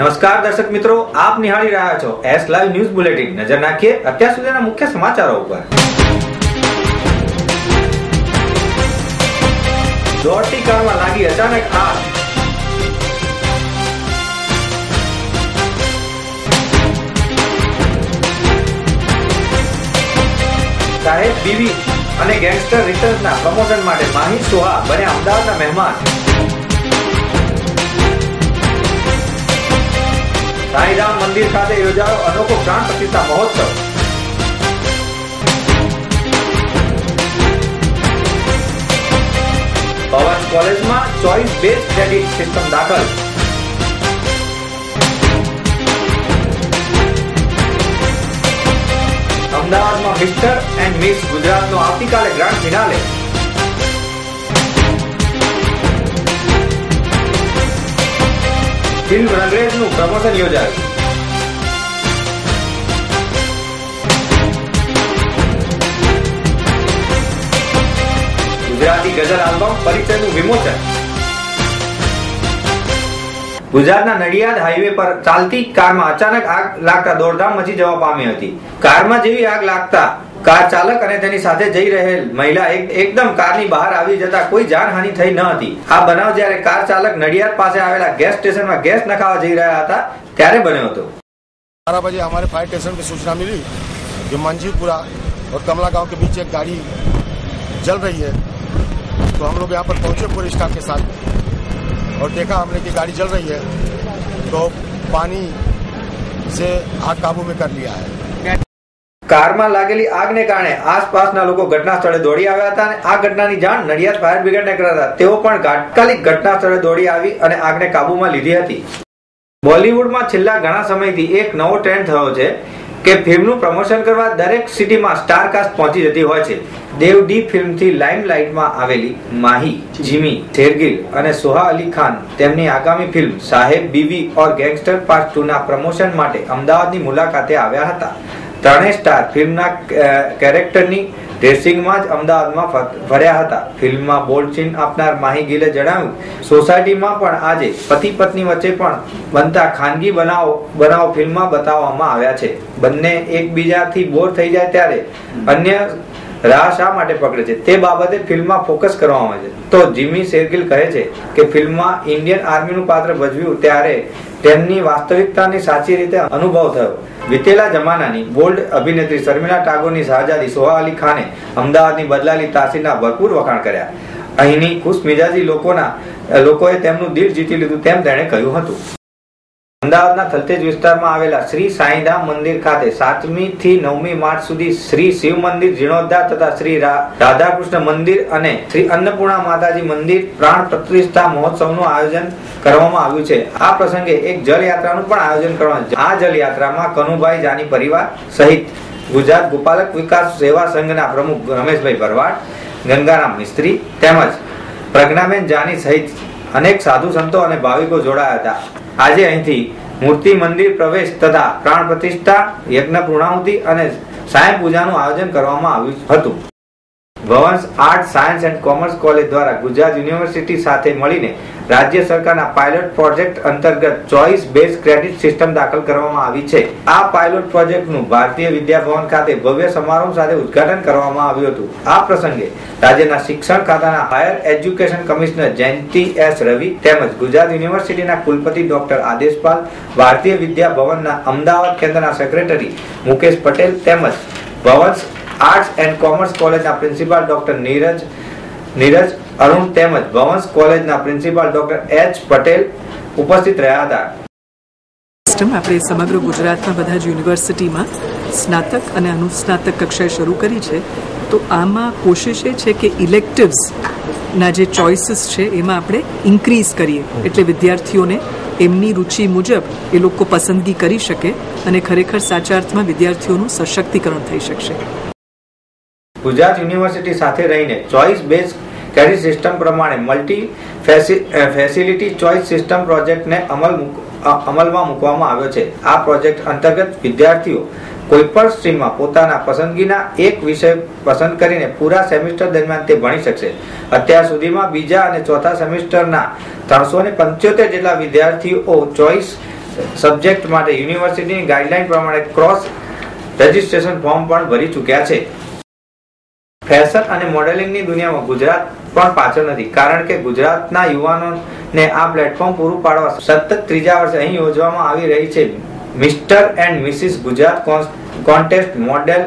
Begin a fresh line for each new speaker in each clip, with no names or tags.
નમસ્કાર દર્શક મિત્રો, આપ નિહાળી રહ્યા છો એસ લાઈવ ન્યૂઝ બુલેટિન નજર નાખીએ અત્યાર સુધીના મુખ્ય સમાચારો ઉપર. દોડતી કારમાં લાગી અચાનક આગ સાહેબ, બીવી અને ગેંગસ્ટર રિટર્ન્સના પ્રમોશન માટે માહી સોહા બન્યા અમદાવાદના મહેમાન. સાંઈરામ મંદિર ખાતે યોજાયો અનોખો પ્રાણ પ્રતિષ્ઠા મહોત્સવ. પવન કોલેજમાં ચોઈસ બેઝ ક્રેડિટ સિસ્ટમ દાખલ. અમદાવાદમાં મિસ્ટર એન્ડ મિસ ગુજરાતનો આવતીકાલે ગ્રાન્ડ ફિનાલે. ફિલ્મ રંગરેજનું પ્રમોશન યોજાયું ગુજરાતી ગઝલ આલ્બમ પરિચયનું વિમોચન ગુજરાતના નડિયાદ હાઈવે પર ચાલતી કારમાં અચાનક આગ લાગતા દોડધામ મચી જવા પામી હતી. કારમાં જેવી આગ લાગતા કાર ચાલક અને તેની સાથે જઈ રહેલ મહિલા એક- એકદમ કારની બહાર આવી જતા કોઈ જાનહાનિ થઈ ન હતી આ બનાવ જ્યારે કાર ચાલક નડિયાદ પાસે આવેલા ગેસ સ્ટેશનમાં ગેસ નખાવા જઈ રહ્યા હતા ત્યારે બન્યો હતો
बारह बजे हमारे फायर स्टेशन की सूचना मिली कि मंझीपुरा और कमला गांव के बीच एक गाड़ी जल रही है तो हम लोग यहाँ पर पहुंचे पूरे स्टाफ के साथ और देखा हमने कि गाड़ी जल रही है तो पानी से आग काबू में कर लिया है
કારમાં લાગેલી આગને કારણે આસપાસના લોકો ઘટના સ્થળે દોડી આવ્યા હતા અને આ ઘટનાની જાણ નડિયાદ ફાયર બ્રિગેડને કર્યા તેઓ પણ તાત્કાલિક ઘટના સ્થળે દોડી આવી અને આગને કાબૂમાં લીધી હતી. બોલિવૂડમાં છેલ્લા ઘણા સમયથી એક નવો ટ્રેન્ડ થયો છે કે ફિલ્મનું પ્રમોશન કરવા દરેક સિટીમાં સ્ટાર કાસ્ટ પહોંચી જતી હોય છે. દેવ ડી ફિલ્મથી લાઇમલાઇટમાં આવેલી માહી, જીમી શેરગીલ અને સોહા અલી ખાન તેમની આગામી film Saheb, Biwi aur gangster part two ના પ્રમોશન માટે અમદાવાદની મુલાકાતે આવ્યા હતા. ત્રણેય સ્ટાર ફિલ્મના કેરેક્ટરની ડ્રેસિંગમાં જ અમદાવાદમાં ફર્યા હતા. ફિલ્મમાં બોલ્ડ સીન આપનાર માહી ગીલે જણાવ્યું, સોસાયટીમાં પણ આજે પતિ પત્ની વચ્ચે પણ બનતા ખાનગી બનાવો બનાવો ફિલ્મમાં બતાવવામાં આવ્યા છે. બંને એકબીજાથી બોર થઈ જાય ત્યારે અન્ય રાહ શા માટે પકડે છે? તે બાબતે ફિલ્મમાં ફોકસ કરવામાં આવે છે. તો જીમી શેરગિલ કહે છે કે ફિલ્મમાં ઇન્ડિયન આર્મીનું પાત્ર ભજવ્યું ત્યારે તેમની વાસ્તવિકતાની સાચી રીતે અનુભવ થયો. વિતેલા જમાનાની બોલ્ડ અભિનેત્રી શર્મિલા ટાગોરની શાહજાદી સોહા અલી ખાને અમદાવાદની બદલાલી તાસીરના ભરપૂર વખાણ કર્યા. અહીંની ખુશ મિજાજી લોકોના, લોકોએ તેમનું દિલ જીતી લીધું તેમ તેણે કહ્યું હતું. અમદાવાદના થલતેજ વિસ્તારમાં આવેલા શ્રી સાંઈધામ મંદિર ખાતે સાતમી થી નવમી માર્ચ સુધી શ્રી શિવ મંદિર, જીર્ણોદ્ધાર તથા શ્રી રાધાકૃષ્ણ મંદિર અને શ્રી અન્નપૂર્ણા માતાજી મંદિર પ્રાણ પ્રતિષ્ઠા મહોત્સવનું આયોજન કરવામાં આવ્યું છે આ પ્રસંગે એક જલયાત્રાનું પણ આયોજન કરવામાં. આ જલયાત્રામાં કનુભાઈ જાની પરિવાર સહિત ગુજરાત ગોપાલક વિકાસ સેવા સંઘના પ્રમુખ રમેશભાઈ ભરવાડ, ગંગારામ મિસ્ત્રી તેમજ પ્રજ્ઞાબેન જાની સહિત અનેક સાધુ સંતો અને ભાવિકો જોડાયા હતા આજે અહીંથી મૂર્તિ મંદિર પ્રવેશ તથા પ્રાણ પ્રતિષ્ઠા, યજ્ઞ પૂર્ણાહુતિ અને સાયં પૂજાનું આયોજન કરવામાં આવ્યું હતું. Bhavans art science and commerce college દ્વારા ગુજરાત યુનિવર્સિટી સાથે મળીને રાજ્ય સરકારના પાયલોટ પ્રોજેક્ટ અંતર્ગત ચોઇસ બેઝ ક્રેડિટ સિસ્ટમ દાખલ કરવામાં આવી છે. આ પાયલોટ પ્રોજેક્ટનું ભારતીય વિદ્યાભવન ખાતે ભવ્ય સમારોહ સાથે ઉદ્ઘાટન કરવામાં આવ્યું હતું. આ પ્રસંગે રાજ્યના શિક્ષણ ખાતાના higher education commissioner Jayanti S Ravi તેમજ ગુજરાત યુનિવર્સિટીના કુલપતિ ડોક્ટર આદેશપાલ, ભારતીય વિદ્યાભવનના અમદાવાદ કેન્દ્રના સેક્રેટરી મુકેશ પટેલ તેમજ ભવન્સ આર્ટ્સ એન્ડ કોમર્સ કોલેજના પ્રિન્સિપાલ ડોક્ટર નીરજ નીરજ અરુણ તેમજ ભવંસ કોલેજના પ્રિન્સિપાલ ડોક્ટર એચ પટેલ ઉપસ્થિત રહ્યા હતા.
સિસ્ટમ આપણે સમગ્ર ગુજરાતના બધા જ યુનિવર્સિટીમાં સ્નાતક અને અનુસ્નાતક કક્ષાએ શરૂ કરી છે. તો આમાં કોશિશ એ છે કે ઇલેક્ટિવ્સ ના જે ચોઇસીસ છે એમાં આપણે ઇન્ક્રીઝ કરીએ. એટલે વિદ્યાર્થીઓને એમની રુચિ મુજબ એ લોકો પસંદગી કરી શકે અને ખરેખર સાચા અર્થમાં વિદ્યાર્થીઓનું સશક્તિકરણ થઈ શકશે.
ગુજરાત યુનિવર્સિટી સાથે રહીને ચોઇસ બેઝ ક્રેડિટ સિસ્ટમ પ્રમાણે મલ્ટી ફેસિલિટી ચોઇસ સિસ્ટમ પ્રોજેક્ટને અમલ અમલમાં મૂકવામાં આવ્યો છે. આ પ્રોજેક્ટ અંતર્ગત વિદ્યાર્થીઓ કોઈપણ સ્ટ્રીમમાં પોતાના પસંદગીના એક વિષય પસંદ કરીને પૂરા સેમિસ્ટર દરમિયાન તે ભણી શકશે. અત્યાર સુધીમાં બીજા અને ચોથા સેમિસ્ટરના ત્રણસો ને પંચોતેર જેટલા વિદ્યાર્થીઓ ચોઇસ સબ્જેક્ટ માટે યુનિવર્સિટીની ગાઈડલાઈન પ્રમાણે ક્રોસ રજિસ્ટ્રેશન ફોર્મ પણ ભરી ચૂક્યા છે. ફેશન અને મોડેલિંગની દુનિયામાં ગુજરાત પણ પાછળ નથી. કારણ કે ગુજરાતના યુવાનોને આ પ્લેટફોર્મ પૂરું પાડવા સતત ત્રીજા વર્ષે અહીં યોજવામાં આવી રહી છે. Mister and missus Gujarat contest model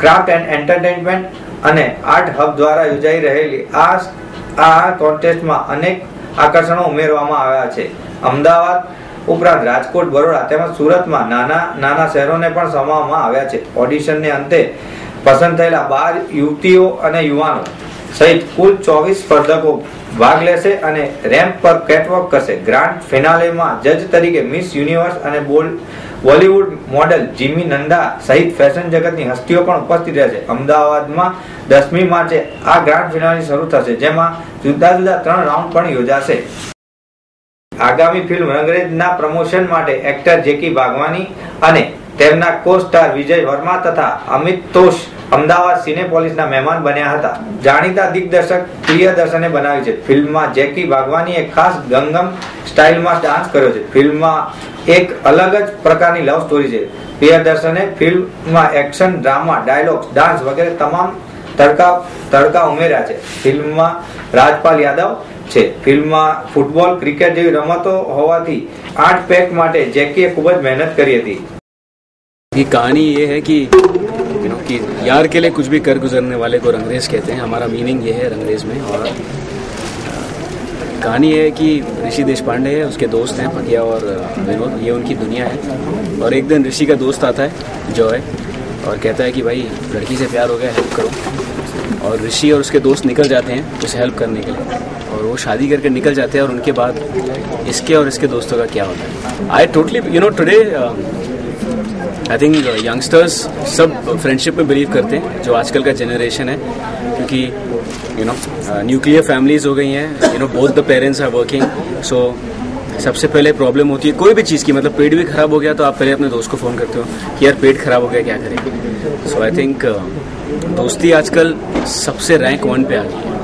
craft and entertainment અને આર્ટ હબ દ્વારા યોજાઈ રહેલી આ આ કોન્ટેસ્ટમાં અનેક આકર્ષણો ઉમેરવામાં આવ્યા છે. અમદાવાદ ઉપરાંત રાજકોટ, બરોડા તેમજ સુરતમાં નાના નાના શહેરોને પણ સમાવવામાં આવ્યા છે. ઓડિશનને અંતે પસંદ થયેલા બાર યુવતીઓ અને યુવાનો સહિત કુલ ચોવીસ સ્પર્ધકો ભાગ લેશે અને રેમ્પ પર કેટવોક કરશે. ગ્રાન્ડ ફિનાલેમાં જજ તરીકે મિસ યુનિવર્સ અને બોલિવૂડ મોડેલ જીમી નંદા સહિત ફેશન જગતની હસ્તીઓ પણ ઉપસ્થિત રહેશે. અમદાવાદમાં દસમી માર્ચે આ ગ્રાન્ડ ફિનાલે શરૂ થશે, જેમાં જુદા જુદા ત્રણ રાઉન્ડ પણ યોજાશે. આગામી ફિલ્મ રંગરેજના પ્રમોશન માટે એક્ટર જેકી બાગવાની અને તેમના કો સ્ટાર વિજય વર્મા તથા અમિત તોષ અમદાવાદ સિનેપોલિસના મહેમાન બન્યા હતા જાણીતા દિગ્દર્શક પ્રિયદર્શને બનાવી છે ફિલ્મમાં જેકી બાગવાનીએ ખાસ ગંગમ સ્ટાઇલમાં ડાન્સ કર્યો છે ફિલ્મમાં એક અલગ જ પ્રકારની લવ સ્ટોરી છે પ્રિયદર્શને ફિલ્મમાં એક્શન ડ્રામા ડાયલોગ્સ ડાન્સ વગેરે તમામ તડકા તડકા ઉમેર્યા છે ફિલ્મમાં રાજપાલ યાદવ છે ફિલ્મમાં ફૂટબોલ ક્રિકેટ જેવી રમતો હોવાથી આઠ પેક માટે જેકીએ ખૂબ જ મહેનત કરી હતી
ये कहानी ये है कि यू नो कि यार के लिए कुछ भी कर गुजरने वाले को रंगरेज कहते हैं। हमारा मीनिंग ये है रंगरेज में और कहानी है कि ऋषि देश पांडे है, उसके दोस्त हैं पकिया और विनोद। ये उनकी दुनिया है और एक दिन ऋषि का दोस्त आता है, जॉय, और कहता है कि भाई, लड़की से प्यार हो गया हेल्प करो। और ऋषि और उसके दोस्त निकल जाते हैं उसे हेल्प करने के लिए और वो शादी करके निकल जाते हैं और उनके बाद इसके और इसके दोस्तों का क्या होता है। I totally you know today I think youngsters सब फ्रेंडशिप में बिलीव करते हैं जो आजकल का जनरेशन है क्योंकि यू नो न्यूक्लियर फैमिलीज हो गई हैं you know both the parents are working so सबसे पहले प्रॉब्लम होती है कोई भी चीज़ की मतलब पेट भी खराब हो गया तो आप पहले अपने दोस्त को फ़ोन करते हो कि यार पेट खराब हो गया क्या करें सो आई थिंक दोस्ती आजकल सबसे रैंक वन पे आ गई है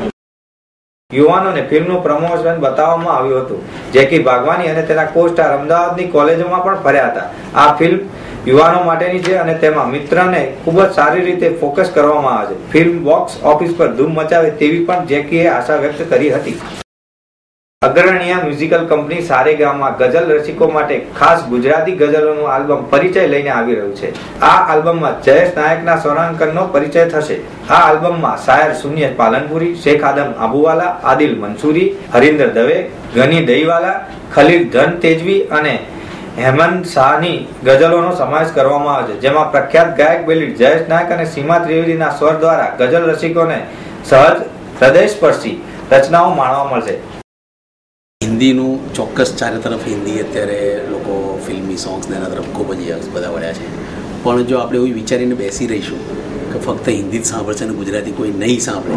યુવાનોને ફિલ્મનું પ્રમોશન બતાવવામાં આવ્યું હતું જેકી બાગવાની અને તેના કો સ્ટાર અમદાવાદની કોલેજોમાં પણ ફર્યા હતા આ ફિલ્મ યુવાનો માટેની છે અને તેમાં મિત્રને ખૂબ જ સારી રીતે ફોકસ કરવામાં આવે છે. ફિલ્મ બોક્સ ઓફિસ પર ધૂમ મચાવે તેવી પણ જેકીએ આશા વ્યક્ત કરી હતી. અગ્રણીય મ્યુઝિકલ કંપની સારેગામમાં ગઝલ રસિકો માટે ખાસ ગુજરાતી ગઝલોનું આલ્બમ પરિચય લઈને આવી રહ્યું છે. આ આલ્બમમાં જયેશ નાયકના સ્વરાંકનનો પરિચય થશે. આ આલ્બમમાં શાયર શૂન્ય પાલનપુરી, શેખ આદમ આબુવાલા, આદિલ મંસૂરી, હરિન્દર દવે, ગની દહીવાલા, ખલીલ ધન તેજવી અને હેમંત શાહની ગઝલોનો સમાવેશ કરવામાં આવે છે, જેમાં પ્રખ્યાત ગાયક બેલી જયેશ નાયક અને સીમા ત્રિવેદીના સ્વર દ્વારા ગઝલ રસિકોને સહજ હૃદયસ્પર્શી રચનાઓ માણવા મળશે.
હિન્દીનું ચોક્કસ ચારે તરફ હિન્દી અત્યારે લોકો ફિલ્મી સોંગ્સ એના તરફ ખૂબ જ બધા વળ્યા છે. પણ જો આપણે એવું વિચારીને બેસી રહીશું કે ફક્ત હિન્દી જ સાંભળશે અને ગુજરાતી કોઈ નહીં સાંભળે,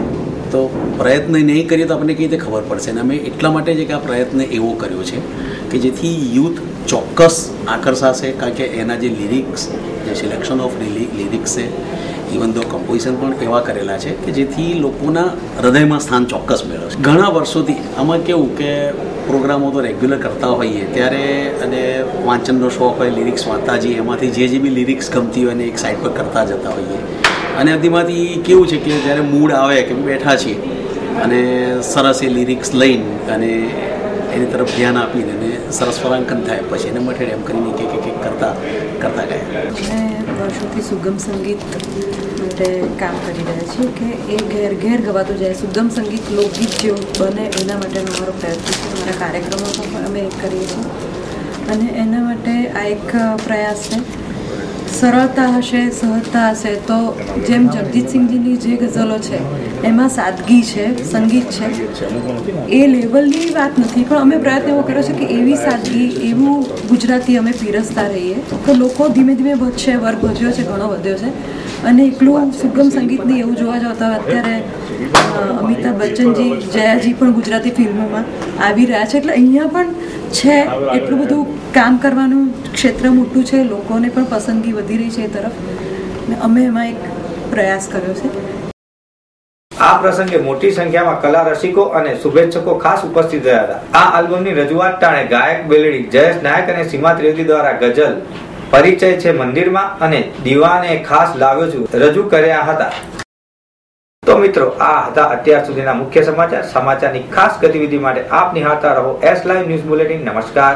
તો પ્રયત્ન નહીં કરીએ તો આપણને કઈ રીતે ખબર પડશે? અને અમે એટલા માટે જ કે આ પ્રયત્ન એવો કર્યો છે કે જેથી યુથ ચોક્કસ આકર્ષાશે, કારણ કે એના જે લિરિક્સ જે સિલેક્શન ઓફ લિરિક્સ છે ઇવન દો કમ્પોઝિશન પણ એવા કરેલા છે, કે જેથી લોકોના હૃદયમાં સ્થાન ચોક્કસ મેળવશે ઘણા વર્ષોથી આમાં કેવું કે પ્રોગ્રામો તો રેગ્યુલર કરતા હોઈએ, ત્યારે અને વાંચનનો શોખ હોય લિરિક્સ વાંચતા જઈએ, એમાંથી જે જે બી લિરિક્સ ગમતી હોય એને એક સાઈડ પર કરતા જતા હોઈએ. અને અધીમાંથી કેવું છે કે જ્યારે મૂડ આવે કે બેઠા છીએ, અને સરસ એ લિરિક્સ લઈને અને એની તરફ ધ્યાન આપીને સરસ સ્વરાંકન થાય. પછી એને મઠેડ એમ કરીને કે એક કરતા કરતા ગયા.
અમે વર્ષોથી સુગમ સંગીત માટે કામ કરી રહ્યા છીએ કે એ ઘેર ઘેર ગવાતું જાય. સુગમ સંગીત લોકગીત જેવું બને એના માટેનો અમારો પ્રયત્ન છે. અમારા કાર્યક્રમો પણ અમે કરીએ છીએ. અને એના માટે આ એક પ્રયાસ છે. સરળતા હશે, સહજતા હશે તો જેમ જગજીતસિંહજીની જે ગઝલો છે એમાં સાદગી છે, સંગીત છે. એ લેવલની વાત નથી, પણ અમે પ્રયત્ન એવો કર્યો છે કે એવી સાદગી, એવું ગુજરાતી અમે પીરસતા રહીએ. તો લોકો ધીમે ધીમે વધશે વર્ગ વધ્યો છે, ઘણો વધ્યો છે. અને એકલું સુગમ સંગીતની એવું જોવા જાવ તો અત્યારે અમિતાભ બચ્ચનજી, જયાજી પણ ગુજરાતી ફિલ્મોમાં આવી રહ્યા છે. એટલે અહીંયા પણ છે, એટલું બધું કામ કરવાનું ક્ષેત્ર મોટું છે, લોકોને પણ પસંદગી વધી રહી છે એ તરફ. અમે એમાં એક પ્રયાસ કર્યો છે.
આ પ્રસંગે મોટી સંખ્યામાં કલા રસિકો અને શુભેચ્છકો ખાસ ઉપસ્થિત રહ્યા હતા. આ આલ્બમની રજૂઆત ટાણે ગાયક બેલડી જયેશ નાયક અને સીમા ત્રિવેદી દ્વારા ગઝલ, પરિચય છે મંદિરમાં અને દીવાને ખાસ લાવ્યો છું, રજૂ કર્યા હતા. તો મિત્રો, આ હતા અત્યાર સુધીના મુખ્ય સમાચાર. સમાચારની ખાસ ગતિવિધિ માટે આપ નિહાળતા રહો એસ લાઈવ ન્યૂઝ બુલેટિન નમસ્કાર.